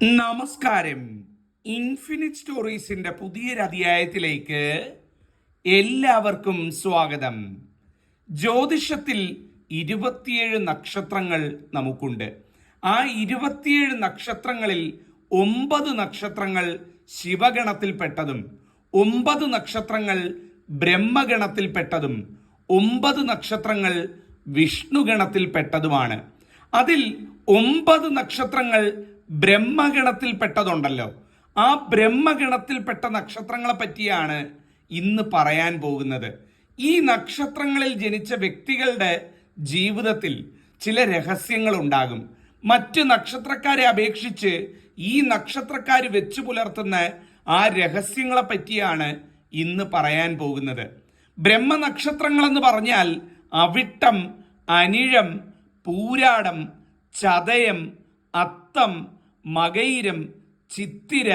നമസ്കാരം. ഇൻഫിനിറ്റ് സ്റ്റോറീസിന്റെ പുതിയൊരു അധ്യായത്തിലേക്ക് എല്ലാവർക്കും സ്വാഗതം. ജ്യോതിഷത്തിൽ ഇരുപത്തിയേഴ് നക്ഷത്രങ്ങൾ നമുക്കുണ്ട്. ആ ഇരുപത്തിയേഴ് നക്ഷത്രങ്ങളിൽ ഒമ്പത് നക്ഷത്രങ്ങൾ ശിവഗണത്തിൽപ്പെട്ടതും ഒമ്പത് നക്ഷത്രങ്ങൾ ബ്രഹ്മഗണത്തിൽപ്പെട്ടതും ഒമ്പത് നക്ഷത്രങ്ങൾ വിഷ്ണുഗണത്തിൽപ്പെട്ടതുമാണ് അതിൽ ഒമ്പത് നക്ഷത്രങ്ങൾ ബ്രഹ്മഗണത്തിൽപ്പെട്ടതുണ്ടല്ലോ. ആ ബ്രഹ്മഗണത്തിൽപ്പെട്ട നക്ഷത്രങ്ങളെ പറ്റിയാണ് ഇന്ന് പറയാൻ പോകുന്നത്. ഈ നക്ഷത്രങ്ങളിൽ ജനിച്ച വ്യക്തികളുടെ ജീവിതത്തിൽ ചില രഹസ്യങ്ങൾ ഉണ്ടാകും മറ്റ് നക്ഷത്രക്കാരെ അപേക്ഷിച്ച് ഈ നക്ഷത്രക്കാർ വെച്ചു പുലർത്തുന്ന ആ രഹസ്യങ്ങളെ പറ്റിയാണ് ഇന്ന് പറയാൻ പോകുന്നത്. ബ്രഹ്മനക്ഷത്രങ്ങളെന്ന് പറഞ്ഞാൽ അവിട്ടം അനിഴം പൂരാടം ചതയം അത്തം മകൈരം ചിത്തിര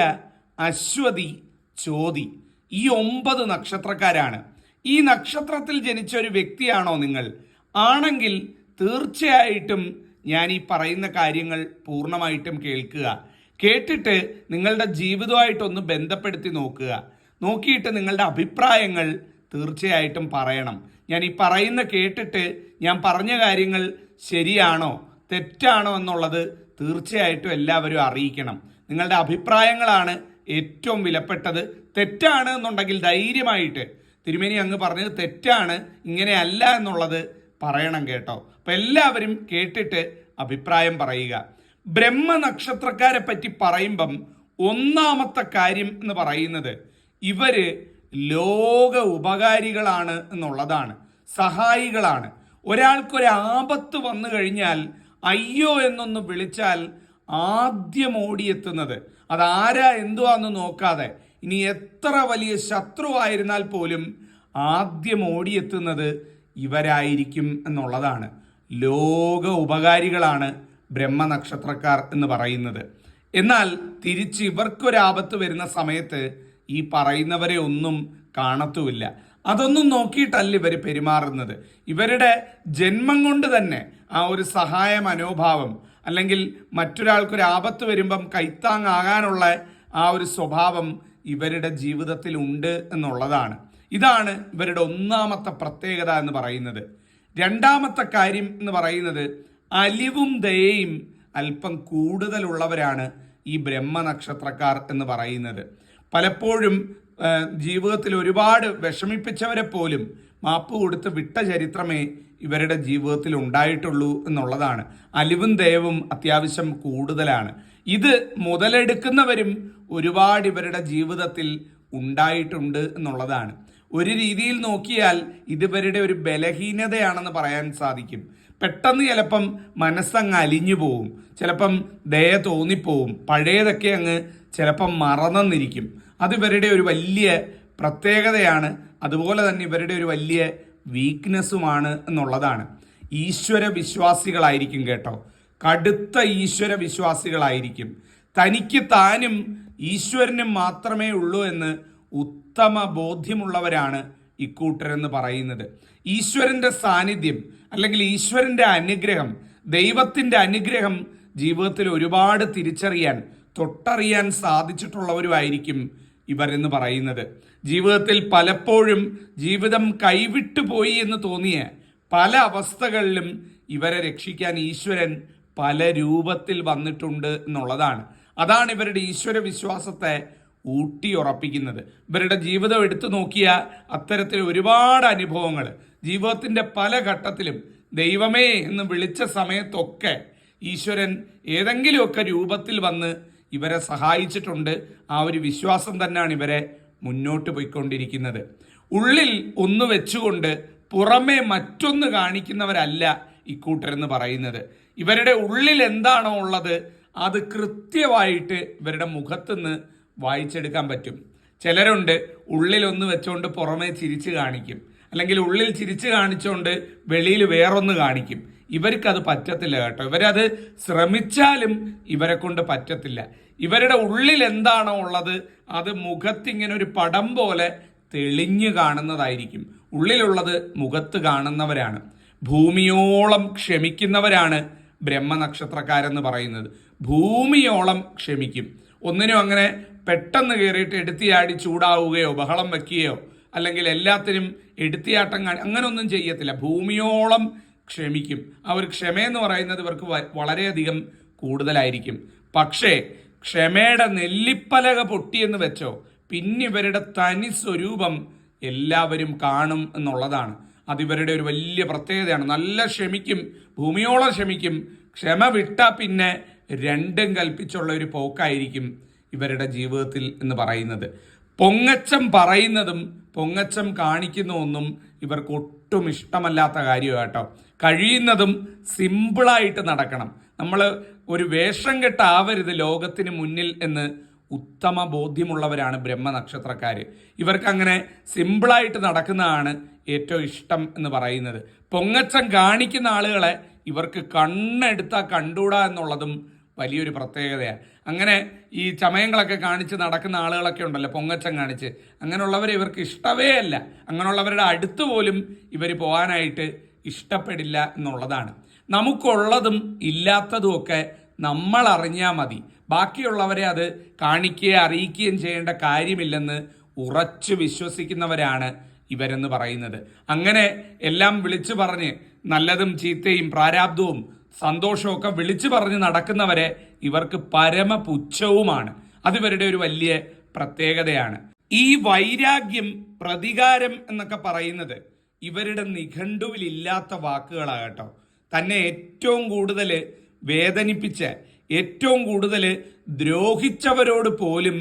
അശ്വതി ചോതി ഈ ഒമ്പത് നക്ഷത്രക്കാരാണ്. ഈ നക്ഷത്രത്തിൽ ജനിച്ച ഒരു വ്യക്തിയാണോ നിങ്ങൾ? ആണെങ്കിൽ തീർച്ചയായിട്ടും ഞാൻ ഈ പറയുന്ന കാര്യങ്ങൾ പൂർണമായിട്ടും കേൾക്കുക. കേട്ടിട്ട് നിങ്ങളുടെ ജീവിതമായിട്ടൊന്ന് ബന്ധപ്പെടുത്തി നോക്കുക. നോക്കിയിട്ട് നിങ്ങളുടെ അഭിപ്രായങ്ങൾ തീർച്ചയായിട്ടും പറയണം. ഞാൻ ഈ പറയുന്ന കേട്ടിട്ട് ഞാൻ പറഞ്ഞ കാര്യങ്ങൾ ശരിയാണോ തെറ്റാണോ എന്നുള്ളത് തീർച്ചയായിട്ടും എല്ലാവരും അറിയിക്കണം. നിങ്ങളുടെ അഭിപ്രായങ്ങളാണ് ഏറ്റവും വിലപ്പെട്ടത്. തെറ്റാണ് എന്നുണ്ടെങ്കിൽ ധൈര്യമായിട്ട് തിരുമേനി അങ്ങ് പറഞ്ഞത് തെറ്റാണ് ഇങ്ങനെയല്ല എന്നുള്ളത് പറയണം കേട്ടോ. അപ്പം എല്ലാവരും കേട്ടിട്ട് അഭിപ്രായം പറയുക. ബ്രഹ്മ നക്ഷത്രക്കാരെ പറ്റി പറയുമ്പം ഒന്നാമത്തെ കാര്യം എന്ന് പറയുന്നത് ഇവർ ലോക ഉപകാരികളാണ് എന്നുള്ളതാണ്. സഹായികളാണ്. ഒരാൾക്കൊരു ആപത്ത് വന്നു കഴിഞ്ഞാൽ അയ്യോ എന്നൊന്ന് വിളിച്ചാൽ ആദ്യം ഓടിയെത്തുന്നത്. അതാരാ എന്തുവാന്ന് നോക്കാതെ. ഇനി എത്ര വലിയ ശത്രുവായിരുന്നാൽ പോലും ആദ്യം ഓടിയെത്തുന്നത് ഇവരായിരിക്കും എന്നുള്ളതാണ്. ലോക ഉപകാരികളാണ് ബ്രഹ്മനക്ഷത്രക്കാർ എന്ന് പറയുന്നത്. എന്നാൽ തിരിച്ച് ഇവർക്കൊരാപത്ത് വരുന്ന സമയത്ത് ഈ പറയുന്നവരെ ഒന്നും കാണത്തുമില്ല. അതൊന്നും നോക്കിയിട്ടല്ല ഇവർ പെരുമാറുന്നത്. ഇവരുടെ ജന്മം കൊണ്ട് തന്നെ ആ ഒരു സഹായ മനോഭാവം അല്ലെങ്കിൽ മറ്റൊരാൾക്കൊരു ആപത്ത് വരുമ്പം കൈത്താങ്ങാകാനുള്ള ആ ഒരു സ്വഭാവം ഇവരുടെ ജീവിതത്തിൽ ഉണ്ട് എന്നുള്ളതാണ്. ഇതാണ് ഇവരുടെ ഒന്നാമത്തെ പ്രത്യേകത എന്ന് പറയുന്നത്. രണ്ടാമത്തെ കാര്യം എന്ന് പറയുന്നത് അലിവും ദയയും അല്പം കൂടുതലുള്ളവരാണ് ഈ ബ്രഹ്മനക്ഷത്രക്കാർ എന്ന് പറയുന്നത്. പലപ്പോഴും ജീവിതത്തിൽ ഒരുപാട് വിഷമിപ്പിച്ചവരെ പോലും മാപ്പ് കൊടുത്ത് വിട്ട ചരിത്രമേ ഇവരുടെ ജീവിതത്തിൽ ഉണ്ടായിട്ടുള്ളൂ എന്നുള്ളതാണ്. അലിവും ദയവും അത്യാവശ്യം കൂടുതലാണ്. ഇത് മുതലെടുക്കുന്നവരും ഒരുപാട് ഇവരുടെ ജീവിതത്തിൽ ഉണ്ടായിട്ടുണ്ട് എന്നുള്ളതാണ്. ഒരു രീതിയിൽ നോക്കിയാൽ ഇതിവരുടെ ഒരു ബലഹീനതയാണെന്ന് പറയാൻ സാധിക്കും. പെട്ടെന്ന് ചിലപ്പം മനസ്സങ്ങ് അലിഞ്ഞു പോവും. ചിലപ്പം ദയ തോന്നിപ്പോവും. പഴയതൊക്കെ അങ്ങ് ചിലപ്പം മറന്നെന്നിരിക്കും. അത് ഇവരുടെ ഒരു വലിയ പ്രത്യേകതയാണ്. അതുപോലെ തന്നെ ഇവരുടെ ഒരു വലിയ വീക്ക്നെസ്സുമാണ് എന്നുള്ളതാണ്. ഈശ്വര വിശ്വാസികളായിരിക്കും കേട്ടോ. കടുത്ത ഈശ്വര വിശ്വാസികളായിരിക്കും. തനിക്ക് താനും ഈശ്വരനും മാത്രമേ ഉള്ളൂ എന്ന് ഉത്തമ ബോധ്യമുള്ളവരാണ് ഇക്കൂട്ടരെന്ന് പറയുന്നത്. ഈശ്വരന്റെ സാന്നിധ്യം അല്ലെങ്കിൽ ഈശ്വരന്റെ അനുഗ്രഹം ദൈവത്തിന്റെ അനുഗ്രഹം ജീവിതത്തിൽ ഒരുപാട് തിരിച്ചറിയാൻ തൊട്ടറിയാൻ സാധിച്ചിട്ടുള്ളവരുമായിരിക്കും ഇവരെന്ന് പറയുന്നത്. ജീവിതത്തിൽ പലപ്പോഴും ജീവിതം കൈവിട്ടു പോയി എന്ന് തോന്നിയ പല അവസ്ഥകളിലും ഇവരെ രക്ഷിക്കാൻ ഈശ്വരൻ പല രൂപത്തിൽ വന്നിട്ടുണ്ട് എന്നുള്ളതാണ്. അതാണ് ഇവരുടെ ഈശ്വര വിശ്വാസത്തെ ഊട്ടിയുറപ്പിക്കുന്നത്. ഇവരുടെ ജീവിതം എടുത്തു നോക്കിയ അത്തരത്തിൽ ഒരുപാട് അനുഭവങ്ങൾ. ജീവിതത്തിന്റെ പല ഘട്ടത്തിലും ദൈവമേ എന്ന് വിളിച്ച സമയത്തൊക്കെ ഈശ്വരൻ ഏതെങ്കിലുമൊക്കെ രൂപത്തിൽ വന്ന് ഇവരെ സഹായിച്ചിട്ടുണ്ട്. ആ ഒരു വിശ്വാസം തന്നെയാണ് ഇവരെ മുന്നോട്ട് പോയിക്കൊണ്ടിരിക്കുന്നത്. ഉള്ളിൽ ഒന്ന് വെച്ചുകൊണ്ട് പുറമേ മറ്റൊന്ന് കാണിക്കുന്നവരല്ല ഇക്കൂട്ടരെന്ന് പറയുന്നത്. ഇവരുടെ ഉള്ളിൽ എന്താണോ ഉള്ളത് അത് കൃത്യമായിട്ട് ഇവരുടെ മുഖത്തുനിന്ന് വായിച്ചെടുക്കാൻ പറ്റും. ചിലരുണ്ട് ഉള്ളിൽ ഒന്ന് വെച്ചുകൊണ്ട് പുറമേ ചിരിച്ച് കാണിക്കും. അല്ലെങ്കിൽ ഉള്ളിൽ ചിരിച്ച് കാണിച്ചുകൊണ്ട് വെളിയിൽ വേറൊന്ന് കാണിക്കും. ഇവർക്കത് പറ്റത്തില്ല കേട്ടോ. ഇവരത് ശ്രമിച്ചാലും ഇവരെ കൊണ്ട് പറ്റത്തില്ല. ഇവരുടെ ഉള്ളിൽ എന്താണോ ഉള്ളത് അത് മുഖത്തിങ്ങനെ ഒരു പടം പോലെ തെളിഞ്ഞു കാണുന്നതായിരിക്കും. ഉള്ളിലുള്ളത് മുഖത്ത് കാണുന്നവരാണ്. ഭൂമിയോളം ക്ഷമിക്കുന്നവരാണ് ബ്രഹ്മനക്ഷത്രക്കാരെന്ന് പറയുന്നത്. ഭൂമിയോളം ക്ഷമിക്കും. ഒന്നിനും അങ്ങനെ പെട്ടെന്ന് കയറിയിട്ട് എടുത്തിയാടി ചൂടാവുകയോ ബഹളം വെക്കുകയോ അല്ലെങ്കിൽ എല്ലാത്തിനും എടുത്തിയാട്ടം കാണി അങ്ങനൊന്നും ചെയ്യത്തില്ല. ഭൂമിയോളം ക്ഷമിക്കും. ആ ഒരു ക്ഷമയെന്ന് പറയുന്നത് ഇവർക്ക് വളരെയധികം കൂടുതലായിരിക്കും. പക്ഷേ ക്ഷമയുടെ നെല്ലിപ്പലക പൊട്ടിയെന്ന് വെച്ചോ പിന്നെ ഇവരുടെ തനി സ്വരൂപം എല്ലാവരും കാണും എന്നുള്ളതാണ്. അതിവരുടെ ഒരു വലിയ പ്രത്യേകതയാണ്. നല്ല ക്ഷമിക്കും ഭൂമിയോളം ക്ഷമിക്കും. ക്ഷമ വിട്ട പിന്നെ രണ്ടും കൽപ്പിച്ചുള്ള ഒരു പോക്കായിരിക്കും ഇവരുടെ ജീവിതത്തിൽ എന്ന് പറയുന്നത്. പൊങ്ങച്ചം പറയുന്നതും പൊങ്ങച്ചം കാണിക്കുന്ന ഒന്നും ഇവർക്ക് ഒട്ടും ഇഷ്ടമല്ലാത്ത കാര്യമാണ് കേട്ടോ. കഴിയുന്നതും സിമ്പിളായിട്ട് നടക്കണം. നമ്മൾ ഒരു വേഷം കെട്ടാവരുത് ലോകത്തിന് മുന്നിൽ എന്ന് ഉത്തമ ബോധ്യമുള്ളവരാണ് ബ്രഹ്മ നക്ഷത്രക്കാർ ഇവർക്ക് അങ്ങനെ സിമ്പിളായിട്ട് നടക്കുന്നതാണ് ഏറ്റവും ഇഷ്ടം എന്ന് പറയുന്നത്. പൊങ്ങച്ചം കാണിക്കുന്ന ആളുകളെ ഇവർക്ക് കണ്ണെടുത്താൽ കണ്ടുകൂടാ എന്നുള്ളതും വലിയൊരു പ്രത്യേകതയാണ്. അങ്ങനെ ഈ ചമയങ്ങളൊക്കെ കാണിച്ച് നടക്കുന്ന ആളുകളൊക്കെ ഉണ്ടല്ലോ പൊങ്ങച്ചം കാണിച്ച്. അങ്ങനെയുള്ളവർ ഇവർക്ക് ഇഷ്ടവേ അല്ല. അങ്ങനെയുള്ളവരുടെ അടുത്ത് പോലും ഇവർ പോകാനായിട്ട് ഇഷ്ടപ്പെടില്ല എന്നുള്ളതാണ്. നമുക്കുള്ളതും ഇല്ലാത്തതും ഒക്കെ നമ്മൾ അറിഞ്ഞാൽ മതി. ബാക്കിയുള്ളവരെ അത് കാണിക്കുകയും അറിയിക്കുകയും ചെയ്യേണ്ട കാര്യമില്ലെന്ന് ഉറച്ച് വിശ്വസിക്കുന്നവരാണ് ഇവരെന്ന് പറയുന്നത്. അങ്ങനെ എല്ലാം വിളിച്ചു പറഞ്ഞ് നല്ലതും ചീത്തയും പ്രാരാബ്ദവും സന്തോഷവും ഒക്കെ വിളിച്ചു പറഞ്ഞ് നടക്കുന്നവരെ ഇവർക്ക് പരമപുച്ഛവുമാണ്. അതിവരുടെ ഒരു വലിയ പ്രത്യേകതയാണ്. ഈ വൈരാഗ്യം പ്രതികാരം എന്നൊക്കെ പറയുന്നത് ഇവരുടെ നിഘണ്ടുവിലില്ലാത്ത വാക്കുകളാകട്ടോ തന്നെ ഏറ്റവും കൂടുതൽ വേദനിപ്പിച്ച ഏറ്റവും കൂടുതൽ ദ്രോഹിച്ചവരോട് പോലും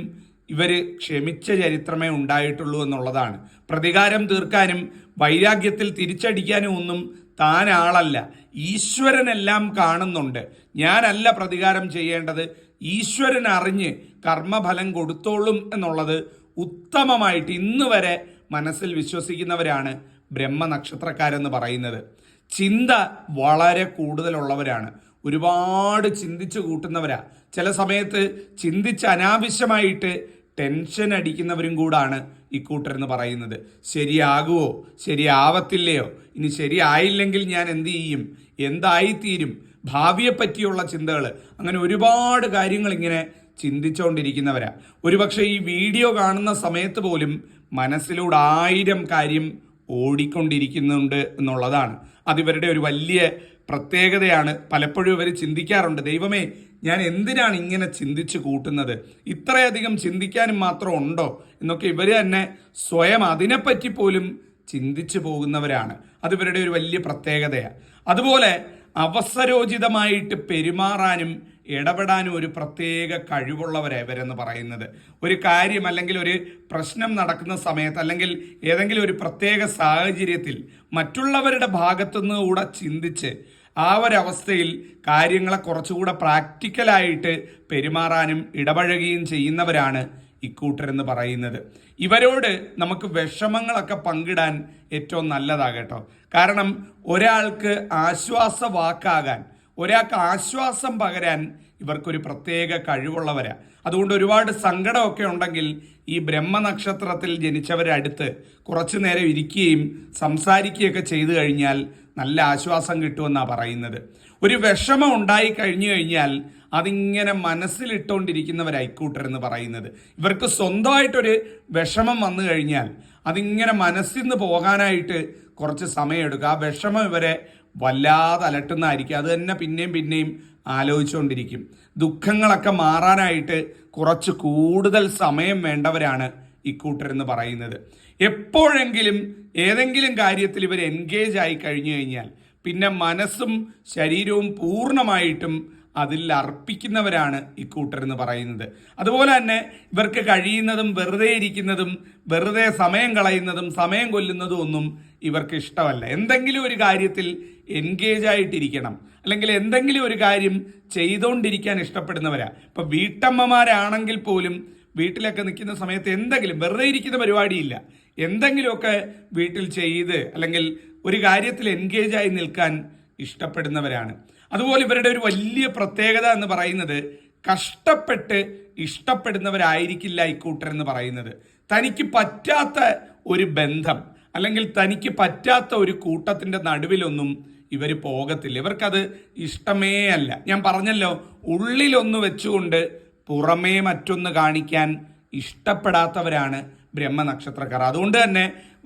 ഇവർ ക്ഷമിച്ച ചരിത്രമേ ഉണ്ടായിട്ടുള്ളൂ എന്നുള്ളതാണ്. പ്രതികാരം തീർക്കാനും വൈരാഗ്യത്തിൽ തിരിച്ചടിക്കാനും ഒന്നും താൻ ആളല്ല ഈശ്വരനെല്ലാം കാണുന്നുണ്ട്. ഞാനല്ല പ്രതികാരം ചെയ്യേണ്ടത്. ഈശ്വരൻ അറിഞ്ഞ് കർമ്മഫലം കൊടുത്തോളും എന്നുള്ളത് ഉത്തമമായിട്ട് ഇന്ന് വരെ മനസ്സിൽ വിശ്വസിക്കുന്നവരാണ് ബ്രഹ്മ ബ്രഹ്മനക്ഷത്രക്കാരെന്ന് പറയുന്നത്. ചിന്ത വളരെ കൂടുതലുള്ളവരാണ്. ഒരുപാട് ചിന്തിച്ചു കൂട്ടുന്നവരാ. ചില സമയത്ത് ചിന്തിച്ച് അനാവശ്യമായിട്ട് ടെൻഷൻ അടിക്കുന്നവരും കൂടാണ് ഇക്കൂട്ടരെന്ന് പറയുന്നത്. ശരിയാകുമോ ശരിയാവത്തില്ലയോ? ഇനി ശരിയായില്ലെങ്കിൽ ഞാൻ എന്ത് ചെയ്യും? എന്തായിത്തീരും? ഭാവിയെ പറ്റിയുള്ള ചിന്തകൾ അങ്ങനെ ഒരുപാട് കാര്യങ്ങൾ ഇങ്ങനെ ചിന്തിച്ചുകൊണ്ടിരിക്കുന്നവരാ ഒരുപക്ഷെ ഈ വീഡിയോ കാണുന്ന സമയത്ത് പോലും മനസ്സിലൂടെ ആയിരം കാര്യം ഓടിക്കൊണ്ടിരിക്കുന്നുണ്ട് എന്നുള്ളതാണ്. അതിവരുടെ ഒരു വലിയ പ്രത്യേകതയാണ് പലപ്പോഴും ഇവർ ചിന്തിക്കാറുണ്ട്. ദൈവമേ ഞാൻ എന്തിനാണ് ഇങ്ങനെ ചിന്തിച്ചു കൂട്ടുന്നത്? ഇത്രയധികം ചിന്തിക്കാനും മാത്രം ഉണ്ടോ? എന്നൊക്കെ ഇവർ തന്നെ സ്വയം അതിനെപ്പറ്റി പോലും ചിന്തിച്ചു പോകുന്നവരാണ്. അത് ഇവരുടെ ഒരു വലിയ പ്രത്യേകതയാണ് അതുപോലെ അവസരോചിതമായിട്ട് പെരുമാറാനും ഇടപെടാനും ഒരു പ്രത്യേക കഴിവുള്ളവരാ ഇവരെന്ന് പറയുന്നത്. ഒരു കാര്യം അല്ലെങ്കിൽ ഒരു പ്രശ്നം നടക്കുന്ന സമയത്ത് അല്ലെങ്കിൽ ഏതെങ്കിലും ഒരു പ്രത്യേക സാഹചര്യത്തിൽ മറ്റുള്ളവരുടെ ഭാഗത്തുനിന്ന് കൂടെ ചിന്തിച്ച് ആ ഒരവസ്ഥയിൽ കാര്യങ്ങളെ കുറച്ചുകൂടെ പ്രാക്ടിക്കലായിട്ട് പെരുമാറാനും ഇടപഴകുകയും ചെയ്യുന്നവരാണ് ഇക്കൂട്ടരെന്ന് പറയുന്നത്. ഇവരോട് നമുക്ക് വിഷമങ്ങളൊക്കെ പങ്കിടാൻ ഏറ്റവും നല്ലതാകട്ടോ. കാരണം ഒരാൾക്ക് ആശ്വാസ വാക്കാകാൻ ഒരാൾക്ക് ആശ്വാസം പകരാൻ ഇവർക്കൊരു പ്രത്യേക കഴിവുള്ളവരാ. അതുകൊണ്ട് ഒരുപാട് സങ്കടമൊക്കെ ഉണ്ടെങ്കിൽ ഈ ബ്രഹ്മനക്ഷത്രത്തിൽ ജനിച്ചവരടുത്ത് കുറച്ചു നേരം ഇരിക്കുകയും സംസാരിക്കുകയൊക്കെ ചെയ്തു കഴിഞ്ഞാൽ നല്ല ആശ്വാസം കിട്ടുമെന്നാണ് പറയുന്നത്. ഒരു വിഷമം ഉണ്ടായി കഴിഞ്ഞു കഴിഞ്ഞാൽ അതിങ്ങനെ മനസ്സിലിട്ടുകൊണ്ടിരിക്കുന്നവരായിക്കൂട്ടരെന്ന് പറയുന്നത്. ഇവർക്ക് സ്വന്തമായിട്ടൊരു വിഷമം വന്നു കഴിഞ്ഞാൽ അതിങ്ങനെ മനസ്സിൽ നിന്ന് പോകാനായിട്ട് കുറച്ച് സമയമെടുക്കും. ആ വിഷമം ഇവരെ വല്ലാതെ അലട്ടുന്നതായിരിക്കും. അത് തന്നെ പിന്നെയും പിന്നെയും ആലോചിച്ചുകൊണ്ടിരിക്കും. ദുഃഖങ്ങളൊക്കെ മാറാനായിട്ട് കുറച്ച് കൂടുതൽ സമയം വേണ്ടവരാണ് ഇക്കൂട്ടരെന്ന് പറയുന്നത്. എപ്പോഴെങ്കിലും ഏതെങ്കിലും കാര്യത്തിൽ ഇവർ എൻഗേജ് ആയി കഴിഞ്ഞു കഴിഞ്ഞാൽ പിന്നെ മനസ്സും ശരീരവും പൂർണമായിട്ടും അതിൽ അർപ്പിക്കുന്നവരാണ് ഇക്കൂട്ടരെന്ന് പറയുന്നത്. അതുപോലെ തന്നെ ഇവർക്ക് കഴിയുന്നതും വെറുതെ ഇരിക്കുന്നതും വെറുതെ സമയം കളയുന്നതും സമയം കൊല്ലുന്നതും ഒന്നും ഇവർക്ക് ഇഷ്ടമല്ല. എന്തെങ്കിലും ഒരു കാര്യത്തിൽ എൻഗേജ് ആയിട്ടിരിക്കണം. അല്ലെങ്കിൽ എന്തെങ്കിലും ഒരു കാര്യം ചെയ്തുകൊണ്ടിരിക്കാൻ ഇഷ്ടപ്പെടുന്നവരാ. ഇപ്പൊ വീട്ടമ്മമാരാണെങ്കിൽ പോലും വീട്ടിലൊക്കെ നിൽക്കുന്ന സമയത്ത് എന്തെങ്കിലും വെറുതെ ഇരിക്കുന്ന പരിപാടിയില്ല. എന്തെങ്കിലുമൊക്കെ വീട്ടിൽ ചെയ്ത് അല്ലെങ്കിൽ ഒരു കാര്യത്തിൽ എൻഗേജ് ആയി നിൽക്കാൻ ഇഷ്ടപ്പെടുന്നവരാണ്. അതുപോലെ ഇവരുടെ ഒരു വലിയ പ്രത്യേകത എന്ന് പറയുന്നത് കഷ്ടപ്പെട്ട് ഇഷ്ടപ്പെടുന്നവരായിരിക്കില്ല ഇക്കൂട്ടർ എന്ന് പറയുന്നത്. തനിക്ക് പറ്റാത്ത ഒരു ബന്ധം അല്ലെങ്കിൽ തനിക്ക് പറ്റാത്ത ഒരു കൂട്ടത്തിന്റെ നടുവിലൊന്നും ഇവർ പോകത്തില്ല. ഇവർക്കത് ഇഷ്ടമേ അല്ല. ഞാൻ പറഞ്ഞല്ലോ ഉള്ളിലൊന്ന് വെച്ചുകൊണ്ട് പുറമേ മറ്റൊന്ന് കാണിക്കാൻ ഇഷ്ടപ്പെടാത്തവരാണ് ബ്രഹ്മനക്ഷത്രക്കാർ. അതുകൊണ്ട് തന്നെ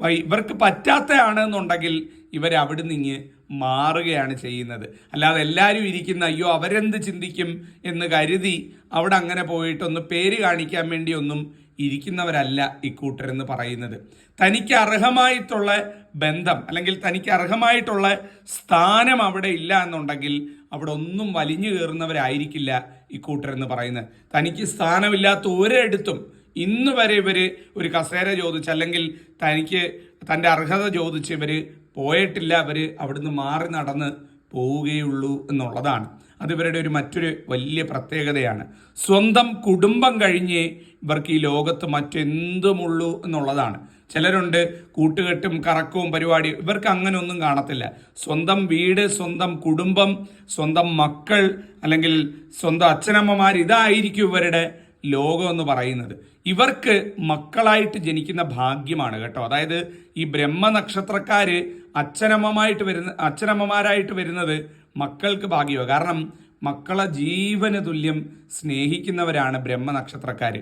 ഇവർക്ക് പറ്റാത്തയാണെന്നുണ്ടെങ്കിൽ ഇവരവിടുന്ന് നിന്ന് മാറുകയാണ് ചെയ്യുന്നത്. അല്ലാതെ എല്ലാവരും ഇരിക്കുന്ന അയ്യോ അവരെന്ത് ചിന്തിക്കും? എന്ന് കരുതി അവിടെ അങ്ങനെ പോയിട്ടൊന്ന് പേര് കാണിക്കാൻ വേണ്ടി ഒന്നും ഇരിക്കുന്നവരല്ല ഇക്കൂട്ടരെന്ന് പറയുന്നത്. തനിക്ക് അർഹമായിട്ടുള്ള ബന്ധം അല്ലെങ്കിൽ തനിക്ക് അർഹമായിട്ടുള്ള സ്ഥാനം അവിടെ ഇല്ല എന്നുണ്ടെങ്കിൽ അവിടെ ഒന്നും വലിഞ്ഞു കയറുന്നവരായിരിക്കില്ല ഇക്കൂട്ടരെന്ന് പറയുന്നത്. തനിക്ക് സ്ഥാനമില്ലാത്ത ഒരിടത്തും ഇന്ന് വരെ ഇവർ ഒരു കസേര ചോദിച്ച് അല്ലെങ്കിൽ തനിക്ക് തന്റെ അർഹത ചോദിച്ച് ഇവർ പോയിട്ടില്ല അവർ അവിടുന്ന് മാറി നടന്ന് പോവുകയുള്ളൂ എന്നുള്ളതാണ്. അതിവരുടെ ഒരു മറ്റൊരു വലിയ പ്രത്യേകതയാണ്. സ്വന്തം കുടുംബം കഴിഞ്ഞ് ഇവർക്ക് ഈ ലോകത്ത് മറ്റെന്തുമുള്ളൂ എന്നുള്ളതാണ്. ചിലരുണ്ട് കൂട്ടുകെട്ടും കറക്കവും പരിപാടി ഇവർക്ക് അങ്ങനെ ഒന്നും കാണത്തില്ല. സ്വന്തം വീട് സ്വന്തം കുടുംബം സ്വന്തം മക്കൾ അല്ലെങ്കിൽ സ്വന്തം അച്ഛനമ്മമാർ ഇതായിരിക്കും ഇവരുടെ ലോകം എന്ന് പറയുന്നത്. ഇവർക്ക് മക്കളായിട്ട് ജനിക്കുന്ന ഭാഗ്യമാണ് കേട്ടോ. അതായത് ഈ ബ്രഹ്മ ബ്രഹ്മനക്ഷത്രക്കാര് അച്ഛനമ്മമായിട്ട് വരുന്ന അച്ഛനമ്മമാരായിട്ട് വരുന്നത് മക്കൾക്ക് ഭാഗ്യമാണ് കാരണം മക്കളെ ജീവന് തുല്യം സ്നേഹിക്കുന്നവരാണ് ബ്രഹ്മ ബ്രഹ്മനക്ഷത്രക്കാർ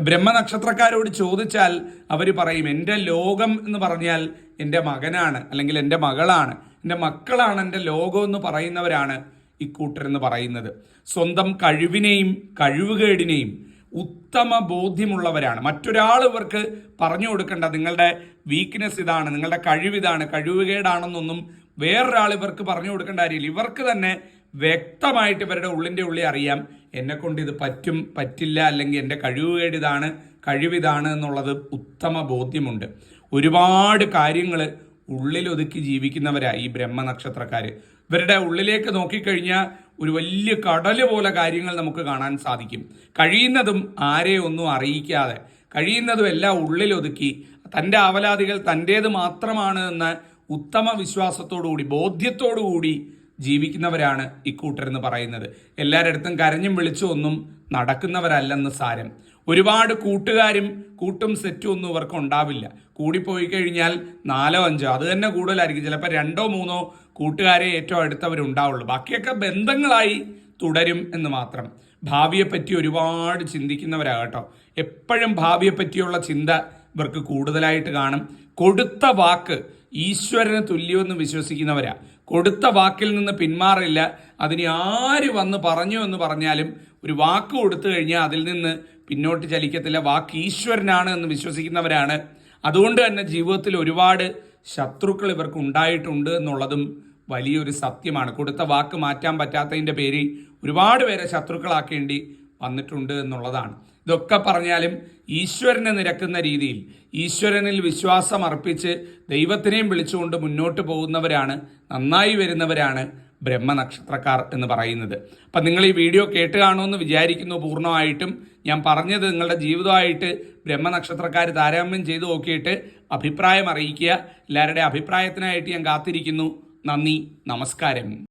ബ്രഹ്മ നക്ഷത്രക്കാരോട് ചോദിച്ചാൽ അവർ പറയും എന്റെ ലോകം എന്ന് പറഞ്ഞാൽ എന്റെ മകനാണ് അല്ലെങ്കിൽ എന്റെ മകളാണ് എന്റെ മക്കളാണ് എന്റെ ലോകം എന്ന് പറയുന്നവരാണ്. ഇക്കൂട്ടരെന്ന് പറയുന്നത്. സ്വന്തം കഴിവിനെയും കഴിവുകേടിനെയും ഉത്തമ ബോധ്യമുള്ളവരാണ്. മറ്റൊരാൾ ഇവർക്ക് പറഞ്ഞു കൊടുക്കേണ്ട. നിങ്ങളുടെ വീക്ക്നെസ് ഇതാണ് നിങ്ങളുടെ കഴിവിതാണ് കഴിവുകേടാണെന്നൊന്നും വേറൊരാൾ ഇവർക്ക് പറഞ്ഞു കൊടുക്കേണ്ട കാര്യമില്ല. ഇവർക്ക് തന്നെ വ്യക്തമായിട്ട് ഇവരുടെ ഉള്ളിന്റെ ഉള്ളി അറിയാം എന്നെ കൊണ്ട് ഇത് പറ്റും പറ്റില്ല അല്ലെങ്കിൽ എന്റെ കഴിവുകേട് ഇതാണ് കഴിവിതാണ് എന്നുള്ളത് ഉത്തമ ബോധ്യമുണ്ട്. ഒരുപാട് കാര്യങ്ങൾ ഉള്ളിലൊതുക്കി ജീവിക്കുന്നവരാ ഈ ബ്രഹ്മനക്ഷത്രക്കാർ ഇവരുടെ ഉള്ളിലേക്ക് നോക്കിക്കഴിഞ്ഞാൽ ഒരു വലിയ കടൽ പോലെ കാര്യങ്ങൾ നമുക്ക് കാണാൻ സാധിക്കും. കഴിയുന്നതും ആരെ ഒന്നും അറിയിക്കാതെ കഴിയുന്നതും എല്ലാം ഉള്ളിലൊതുക്കി തന്റെ അവലാദികൾ തന്റേത് മാത്രമാണ് എന്ന് ഉത്തമ വിശ്വാസത്തോടുകൂടി ബോധ്യത്തോടുകൂടി ജീവിക്കുന്നവരാണ് ഇക്കൂട്ടരെന്ന് പറയുന്നത്. എല്ലാവരുടെ അടുത്തും കരഞ്ഞും വിളിച്ചും ഒന്നും നടക്കുന്നവരല്ലെന്ന് സാരം. ഒരുപാട് കൂട്ടുകാരും കൂട്ടും സെറ്റും ഒന്നും ഇവർക്ക് ഉണ്ടാവില്ല കൂടിപ്പോയി കഴിഞ്ഞാൽ നാലോ അഞ്ചോ അത് തന്നെ കൂടുതലായിരിക്കും. ചിലപ്പോൾ രണ്ടോ മൂന്നോ കൂട്ടുകാരെ ഏറ്റവും അടുത്തവരുണ്ടാവുള്ളൂ. ബാക്കിയൊക്കെ ബന്ധങ്ങളായി തുടരും എന്ന് മാത്രം. ഭാവിയെപ്പറ്റി ഒരുപാട് ചിന്തിക്കുന്നവരാകട്ടോ എപ്പോഴും ഭാവിയെപ്പറ്റിയുള്ള ചിന്ത ഇവർക്ക് കൂടുതലായിട്ട് കാണും. കൊടുത്ത വാക്ക് ഈശ്വരന് തുല്യമെന്ന് വിശ്വസിക്കുന്നവരാ. കൊടുത്ത വാക്കിൽ നിന്ന് പിന്മാറില്ല. അതിന് ആര് വന്ന് പറഞ്ഞു എന്ന് പറഞ്ഞാലും ഒരു വാക്ക് കൊടുത്തു കഴിഞ്ഞാൽ അതിൽ നിന്ന് പിന്നോട്ട് ചലിക്കത്തില്ല. വാക്ക് ഈശ്വരനാണ് എന്ന് വിശ്വസിക്കുന്നവരാണ്. അതുകൊണ്ട് തന്നെ ജീവിതത്തിൽ ഒരുപാട് ശത്രുക്കൾ ഇവർക്ക് ഉണ്ടായിട്ടുണ്ട് എന്നുള്ളതും വലിയൊരു സത്യമാണ്. കൊടുത്ത വാക്ക് മാറ്റാൻ പറ്റാത്തതിന്റെ പേരിൽ ഒരുപാട് പേരെ ശത്രുക്കളാക്കേണ്ടി വന്നിട്ടുണ്ട് എന്നുള്ളതാണ്. ഇതൊക്കെ പറഞ്ഞാലും ഈശ്വരനെ നിരക്കുന്ന രീതിയിൽ ഈശ്വരനിൽ വിശ്വാസം അർപ്പിച്ച് ദൈവത്തിനെയും വിളിച്ചുകൊണ്ട് മുന്നോട്ട് പോകുന്നവരാണ് നന്നായി വരുന്നവരാണ് ബ്രഹ്മനക്ഷത്രക്കാർ എന്ന് പറയുന്നത്. അപ്പം നിങ്ങൾ ഈ വീഡിയോ കേട്ട് കാണുമെന്ന് വിചാരിക്കുന്നു പൂർണമായിട്ടും. ഞാൻ പറഞ്ഞത് നിങ്ങളുടെ ജീവിതമായിട്ട് ബ്രഹ്മനക്ഷത്രക്കാർ താരതമ്യം ചെയ്ത് നോക്കിയിട്ട് അഭിപ്രായം അറിയിക്കുക. എല്ലാവരുടെ അഭിപ്രായത്തിനായിട്ട് ഞാൻ കാത്തിരിക്കുന്നു. നന്ദി നമസ്കാരം.